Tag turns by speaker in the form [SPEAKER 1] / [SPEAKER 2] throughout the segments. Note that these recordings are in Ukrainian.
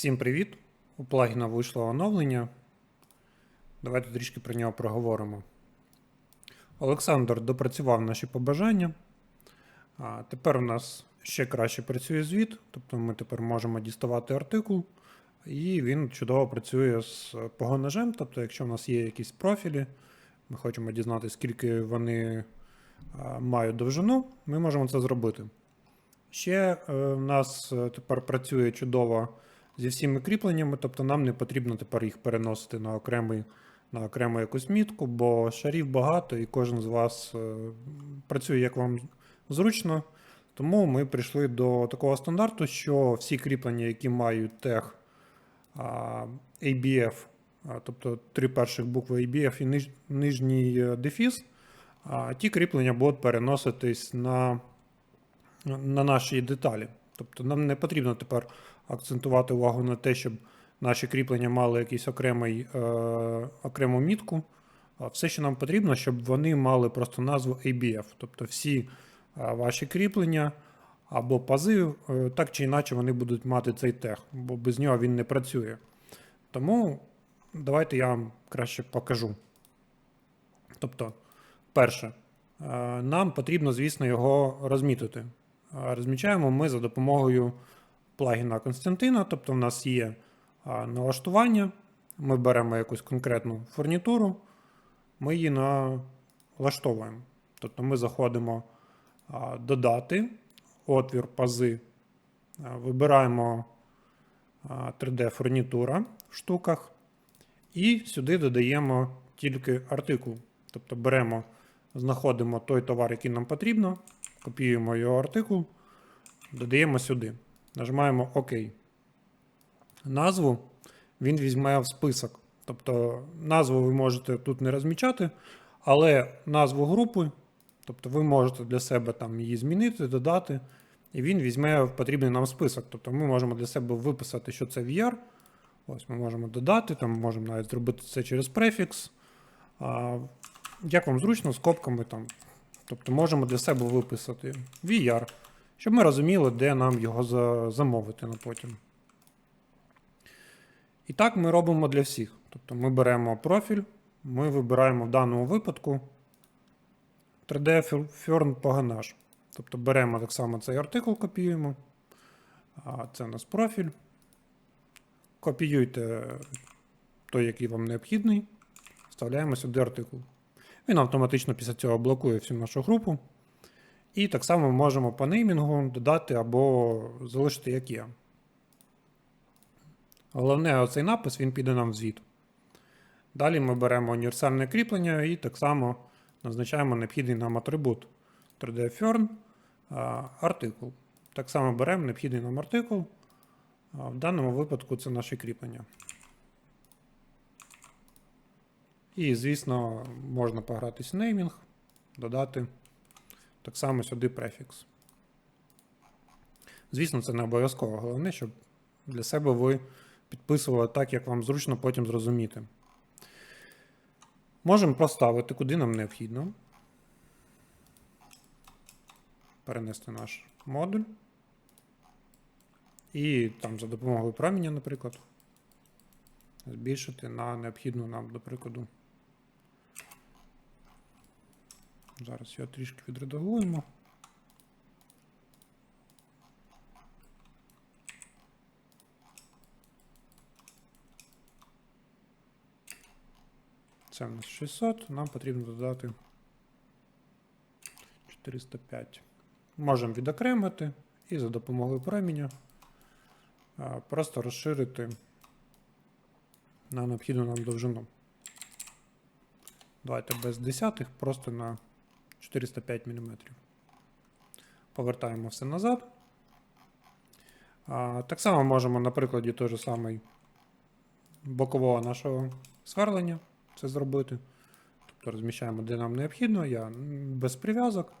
[SPEAKER 1] Всім привіт! У плагіна вийшло оновлення. Давайте трішки про нього проговоримо. Олександр допрацював наші побажання. А тепер у нас ще краще працює звіт, тобто ми тепер можемо діставати артикул, і він чудово працює з погонажем. Тобто, якщо в нас є якісь профілі, ми хочемо дізнатися, скільки вони мають довжину, ми можемо це зробити. Ще е, в нас е, тепер працює чудово зі всіми кріпленнями, тобто нам не потрібно тепер їх переносити на окремий, на окрему якусь мітку, бо шарів багато і кожен з вас е, працює як вам зручно. Тому ми прийшли до такого стандарту, що всі кріплення, які мають тег ABF, тобто три перших букви ABF і ниж, нижній е, дефіс, ті кріплення будуть переноситись на на наші деталі. Тобто нам не потрібно тепер акцентувати увагу на те, щоб наші кріплення мали якийсь окремий, е, окрему мітку. Все, що нам потрібно, щоб вони мали просто назву ABF. Тобто всі е, ваші кріплення або пази, е, так чи інакше, вони будуть мати цей тег, бо без нього він не працює. Тому давайте я вам краще покажу. Тобто, перше, е, нам потрібно, звісно, його розмітити. Розмічаємо ми за допомогою плагіна Константина, тобто в нас є налаштування, ми беремо якусь конкретну фурнітуру, ми її налаштовуємо. Тобто ми заходимо додати отвір пази, вибираємо а, 3D-фурнітура в штуках, і сюди додаємо тільки артикул. Тобто беремо, знаходимо той товар, який нам потрібно, копіюємо його артикул, додаємо сюди. Нажимаємо ОК. Назву він візьме в список. Тобто назву ви можете тут не розмічати, але назву групи, тобто ви можете для себе там її змінити, додати, і він візьме потрібний нам список. Тобто ми можемо для себе виписати, що це VR. Ось ми можемо додати, там можемо навіть зробити це через префікс. А, Як вам зручно, скобками там. Тобто можемо для себе виписати VR, щоб ми розуміли, де нам його за- замовити на потім. І так ми робимо для всіх. Тобто ми беремо профіль, ми вибираємо в даному випадку 3D Fern Paganash. Тобто беремо так само цей артикул, копіюємо. А це у нас профіль. Копіюйте той, який вам необхідний. Вставляємо сюди артикул. Він автоматично після цього блокує всю нашу групу. І так само ми можемо по неймінгу додати або залишити як є. Головне, оцей напис він піде нам в звіт. Далі ми беремо універсальне кріплення і так само назначаємо необхідний нам атрибут 3D Fern артикул. Так само беремо необхідний нам артикул. В даному випадку це наше кріплення. І, звісно, можна погратись в неймінг, додати так само сюди префікс. Звісно, це не обов'язково. Головне, щоб для себе ви підписували так, як вам зручно потім зрозуміти. Можемо проставити, куди нам необхідно. Перенести наш модуль. І там за допомогою проміння, наприклад, збільшити на необхідну нам, до прикладу. Зараз його трішки відредагуємо. Це в нас 600, нам потрібно додати 405. Можемо відокремити і за допомогою проміння просто розширити на необхідну нам довжину. Давайте без десятих, просто на 405 мм. Повертаємо все назад. Так само можемо на прикладі той же самий бокового нашого сверлення це зробити. Тобто розміщаємо, де нам необхідно, я без прив'язок.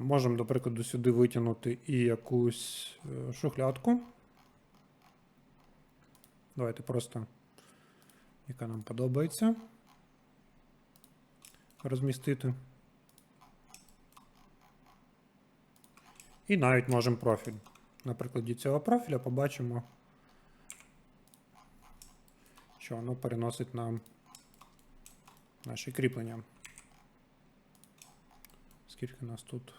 [SPEAKER 1] Можемо, до прикладу, сюди витягнути і якусь е, шухлядку. Давайте просто, яка нам подобається, розмістити. І навіть можемо профіль. На прикладі цього профіля побачимо, що воно переносить нам наші кріплення. Скільки нас тут?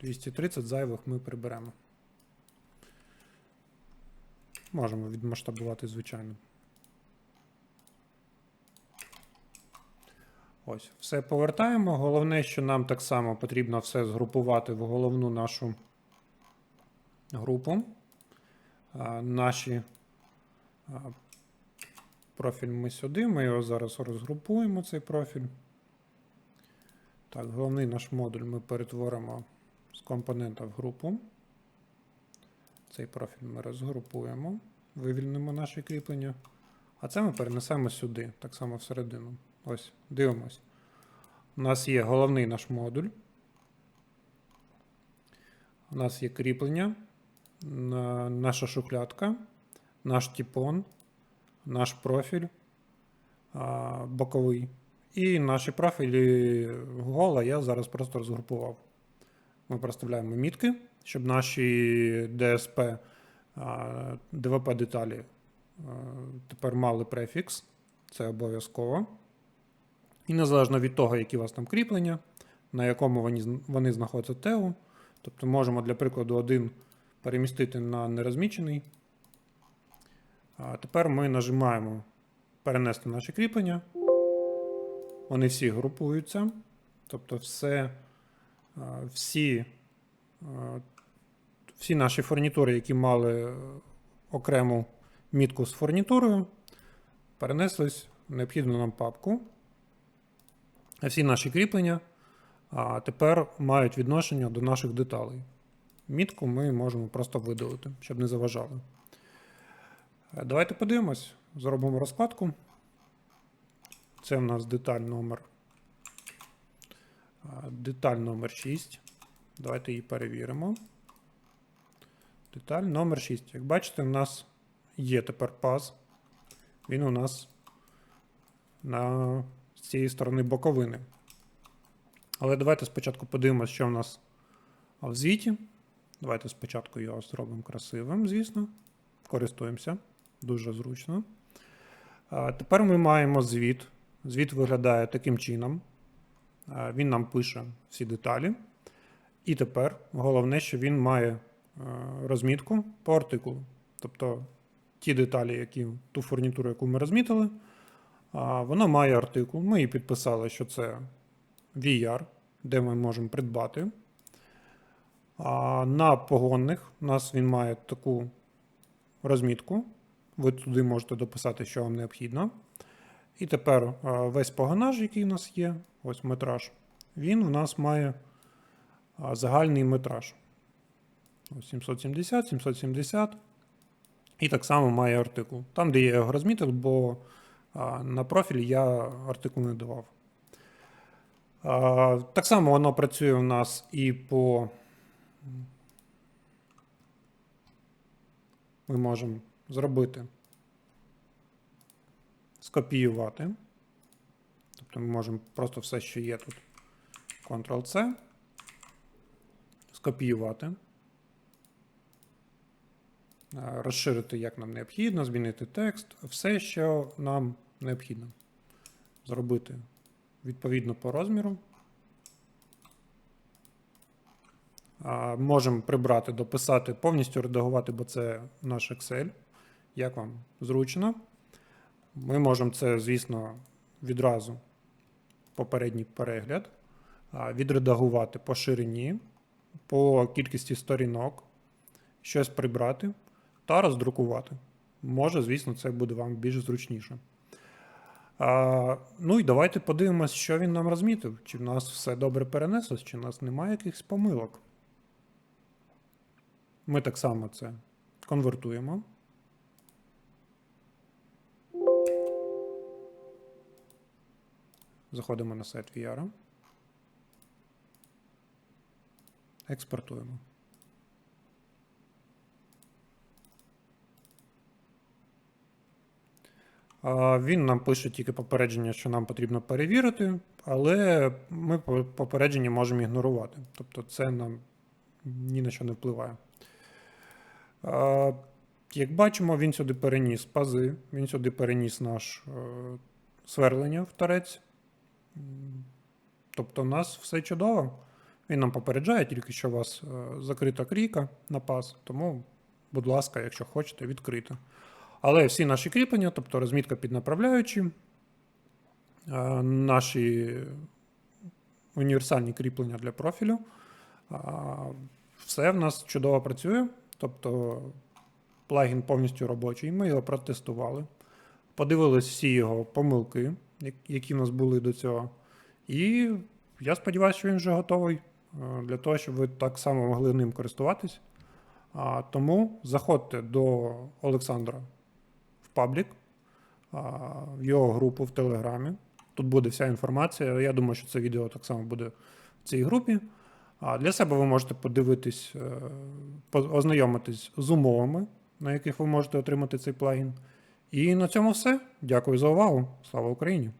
[SPEAKER 1] 230 зайвих ми приберемо. Можемо відмасштабувати, звичайно. Ось, все повертаємо. Головне, що нам так само потрібно все згрупувати в головну нашу групу. Наші профіль ми сюди. Ми його зараз розгрупуємо, цей профіль. Так, головний наш модуль ми перетворимо з компонента в групу. Цей профіль ми розгрупуємо, вивільнимо наші кріплення. А це ми перенесемо сюди, так само всередину. Ось, дивимось. У нас є головний наш модуль. У нас є кріплення, наша шухлядка, наш тіпон, наш профіль боковий. І наші профілі гола я зараз просто розгрупував. Ми проставляємо мітки, щоб наші DSP, ДВП деталі тепер мали префікс. Це обов'язково. І незалежно від того, які у вас там кріплення, на якому вони знаходяться теу. Тобто можемо, для прикладу, один перемістити на нерозмічений. А тепер ми нажимаємо перенести наші кріплення. Вони всі групуються. Тобто, все, всі, всі наші фурнітури, які мали е, окрему мітку з фурнітурою, перенеслись в необхідну нам папку. А всі наші кріплення тепер мають відношення до наших деталей. Мітку ми можемо просто видалити, щоб не заважали. Е, Давайте подивимось, зробимо розкладку. Це в нас деталь номер. Деталь номер 6. Давайте її перевіримо. Деталь номер 6. Як бачите, у нас є тепер паз. Він у нас на з цієї сторони боковини. Але давайте спочатку подивимося, що в нас в звіті. Давайте спочатку його зробимо красивим, звісно. Користуємося. Дуже зручно. Тепер ми маємо звіт. Звіт виглядає таким чином. Він нам пише всі деталі. І тепер головне, що він має е, розмітку по артикулу. Тобто ті деталі, які, ту фурнітуру, яку ми розмітили, а, Воно має артикул. Ми її підписали, що це VR, де ми можемо придбати. А на погонних у нас він має таку розмітку. Ви туди можете дописати, що вам необхідно. І тепер весь погонаж, який у нас є, ось метраж, він у нас має загальний метраж. 770, 770. І так само має артикул. Там, де я його розмітив, бо на профіль я артикул не давав. Так само воно працює у нас і по. Ми можемо зробити скопіювати. Тобто ми можемо просто все, що є тут, Ctrl-C, скопіювати. Е, розширити, як нам необхідно, змінити текст, все, що нам необхідно. Зробити відповідно по розміру. А, Можемо прибрати, дописати, повністю редагувати, бо це наш Excel. Як вам зручно. Ми можемо це, звісно, відразу попередній перегляд, відредагувати по ширині, по кількості сторінок, щось прибрати та роздрукувати. Може, звісно, це буде вам більш зручніше. А, ну і давайте подивимось, що він нам розмітив. Чи в нас все добре перенеслось, чи в нас немає якихось помилок. Ми так само це конвертуємо. Заходимо на сайт VR. Експортуємо. Він нам пише тільки попередження, що нам потрібно перевірити, але ми попередження можемо ігнорувати. Тобто це нам ні на що не впливає. Як бачимо, він сюди переніс пази, він сюди переніс наш е, сверлення в торець. Тобто у нас все чудово. Він нам попереджає тільки, що у вас е, закрита крійка на паз, тому, будь ласка, якщо хочете, відкрито. Але всі наші кріплення, тобто розмітка під направляючим, е, наші універсальні кріплення для профілю, все в нас чудово працює. Тобто плагін повністю робочий. Ми його протестували, подивились всі його помилки, які в нас були до цього. І я сподіваюся, що він вже готовий е, для того, щоб ви так само могли ним користуватись. А, тому заходьте до Олександра в паблік, в його групу в Телеграмі. Тут буде вся інформація. Я думаю, що це відео так само буде в цій групі. А для себе ви можете подивитись, е, ознайомитись з умовами, на яких ви можете отримати цей плагін. І на цьому все. Дякую за увагу. Слава Україні!